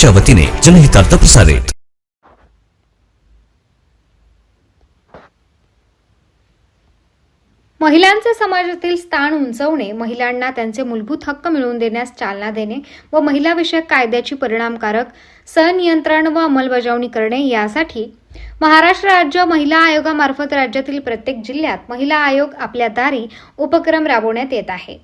च्या वतीने जनहितार्थ प्रसारित. महिलांचे समाजातील स्थान उंचवणे महिलांना त्यांचे मूलभूत हक्क मिळवून देण्यास चालना देणे व महिलाविषयक कायद्याची परिणामकारक सनियंत्रण व अंमलबजावणी करणे यासाठी महाराष्ट्र राज्य महिला आयोगामार्फत राज्यातील प्रत्येक जिल्ह्यात महिला आयोग आपल्या दारी उपक्रम राबवण्यात येत आहे.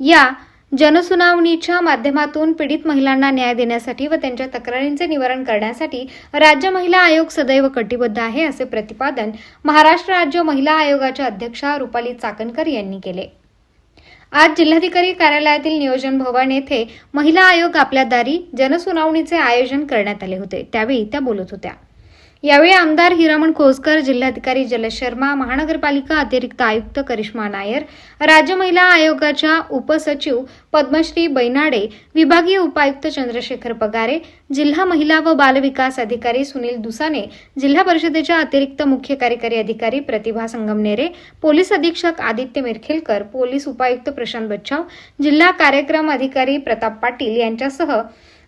या जनसुनावणीच्या माध्यमातून पीडित महिलांना न्याय देण्यासाठी व त्यांच्या तक्रारींचे निवारण करण्यासाठी राज्य महिला आयोग सदैव कटिबद्ध आहे असे प्रतिपादन महाराष्ट्र राज्य महिला आयोगाच्या अध्यक्षा रुपाली चाकणकर यांनी केले. आज जिल्हाधिकारी कार्यालयातील नियोजन भवन येथे महिला आयोग आपल्या दारी जनसुनावणीचे आयोजन करण्यात आले होते. त्यावेळी त्या बोलत होत्या. यावेळी आमदार हिरामण खोसकर जिल्हाधिकारी जलशर्मा महानगरपालिका अतिरिक्त आयुक्त करिश्मा नायर राज्य महिला आयोगाच्या उपसचिव पद्मश्री बैनाडे विभागीय उपायुक्त चंद्रशेखर पगारे जिल्हा महिला व बालविकास अधिकारी सुनील दुसाने जिल्हा परिषदेच्या अतिरिक्त मुख्य कार्यकारी अधिकारी प्रतिभा संगमनेरे पोलीस अधीक्षक आदित्य मिरखेलकर पोलीस उपायुक्त प्रशांत बच्छाव जिल्हा कार्यक्रम अधिकारी प्रताप पाटील यांच्यासह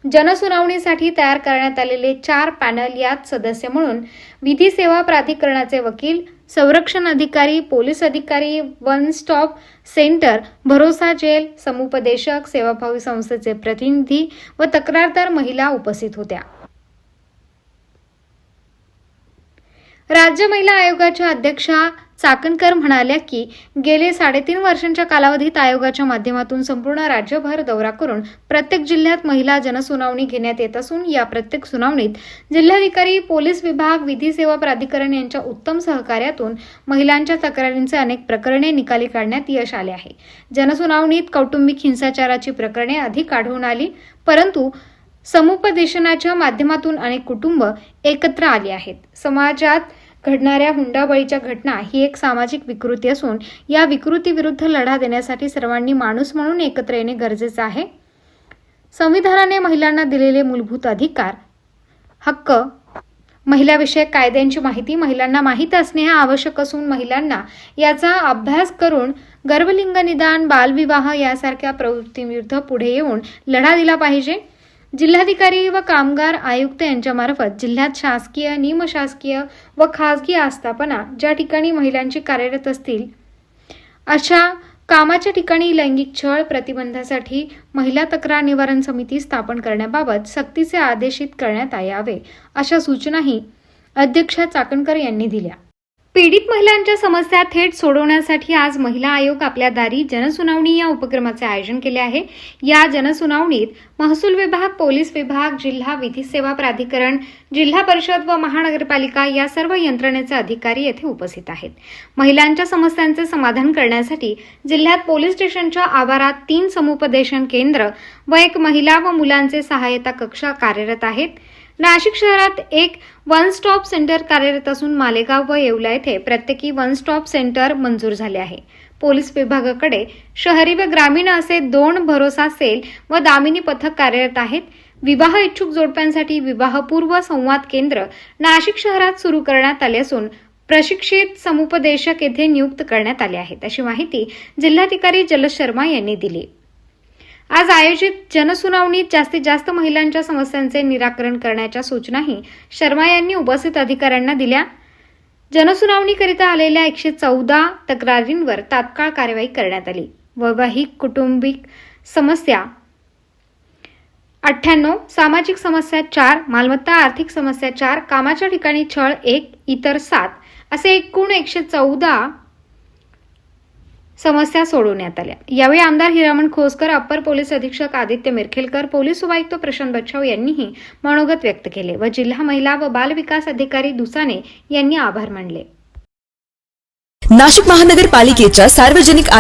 जनसुनावणीसाठी तयार करण्यात आलेले चार पॅनल यात सदस्य म्हणून विधी सेवा प्राधिकरणाचे वकील संरक्षण अधिकारी पोलीस अधिकारी वन स्टॉप सेंटर भरोसा जेल समुपदेशक सेवाभावी संस्थेचे प्रतिनिधी व तक्रारदार महिला उपस्थित होत्या. राज्य महिला आयोगाच्या अध्यक्षा चाकणकर म्हणाल्या की गेले साडेतीन वर्षांच्या कालावधीत आयोगाच्या माध्यमातून संपूर्ण राज्यभर दौरा करून प्रत्येक जिल्ह्यात महिला जनसुनावणी घेण्यात येत असून या प्रत्येक सुनावणीत जिल्हाधिकारी पोलीस विभाग विधी सेवा प्राधिकरण यांच्या उत्तम सहकार्यातून महिलांच्या तक्रारींचे अनेक प्रकरणे निकाली काढण्यात यश आले आहे. जनसुनावणीत कौटुंबिक हिंसाचाराची प्रकरणे अधिक आढळून आली परंतु समुपदेशनाच्या माध्यमातून अनेक कुटुंब एकत्र आली आहेत. समाजात घडणाऱ्या हुंडाबळीच्या घटना ही एक सामाजिक विकृती असून या विकृतीविरुद्ध लढा देण्यासाठी सर्वांनी माणूस म्हणून एकत्र येणे गरजेचं आहे. संविधानाने महिलांना दिलेले मूलभूत अधिकार हक्क महिलाविषयक कायद्यांची माहिती महिलांना माहीत असणे हे आवश्यक असून महिलांना याचा अभ्यास करून गर्भलिंग निदान बालविवाह यासारख्या प्रवृत्तीविरुद्ध पुढे येऊन लढा दिला पाहिजे. जिल्हाधिकारी व कामगार आयुक्त यांच्यामार्फत जिल्ह्यात शासकीय निमशासकीय व खासगी आस्थापना ज्या ठिकाणी महिलांची कार्यरत असतील अशा कामाच्या ठिकाणी लैंगिक छळ प्रतिबंधासाठी महिला तक्रार निवारण समिती स्थापन करण्याबाबत सक्तीचे आदेशित करण्यात यावे अशा सूचनाही अध्यक्षा चाकणकर यांनी दिल्या. पीडित महिलांच्या समस्या थेट सोडवण्यासाठी आज महिला आयोग आपल्या दारी जनसुनावणी या उपक्रमाचे आयोजन केले आहे. या जनसुनावणीत महसूल विभाग पोलीस विभाग जिल्हा विधी सेवा प्राधिकरण जिल्हा परिषद व महानगरपालिका या सर्व यंत्रणेचे अधिकारी येथे उपस्थित आहेत. महिलांच्या समस्यांचे समाधान करण्यासाठी जिल्ह्यात पोलीस स्टेशनच्या आवारात तीन समुपदेशन केंद्र व एक महिला व मुलांचे सहाय्यता कक्ष कार्यरत आहेत. नाशिक शहरात एक वन स्टॉप सेंटर कार्यरत असून मालेगाव व येवला येथे प्रत्येकी वन स्टॉप सेंटर मंजूर झाले आहे. पोलीस विभागाकडे शहरी व ग्रामीण असे दोन भरोसा सेल व दामिनी पथक कार्यरत आहेत. विवाह इच्छुक जोडप्यांसाठी विवाहपूर्व संवाद केंद्र नाशिक शहरात सुरू करण्यात आले असून प्रशिक्षित समुपदेशक येथे नियुक्त करण्यात आले आहेत. अशी माहिती जिल्हाधिकारी जलद शर्मा यांनी दिली. आज आयोजित जनसुनावणीत जास्तीत जास्त महिलांच्या समस्यांचे निराकरण करण्याच्या सूचनाही शर्मा यांनी उपस्थित अधिकाऱ्यांना दिल्या. जनसुनावणीकरिता आलेल्या एकशे चौदा तक्रारींवर तात्काळ कारवाई करण्यात आली. वैवाहिक कुटुंबिक समस्या अठ्ठ्याण्णव सामाजिक समस्या चार मालमत्ता आर्थिक समस्या चार कामाच्या ठिकाणी छळ एक इतर सात असे एकूण एकशे चौदा समस्या सोडवण्यात आल्या. यावेळी आमदार हिरामण खोसकर अप्पर पोलीस अधीक्षक आदित्य मिरखेलकर पोलीस उपायुक्त प्रशांत बच्छाव यांनीही मनोगत व्यक्त केले व जिल्हा महिला व बाल विकास अधिकारी दुसाने यांनी आभार मानले. नाशिक महानगरपालिकेच्या सार्वजनिक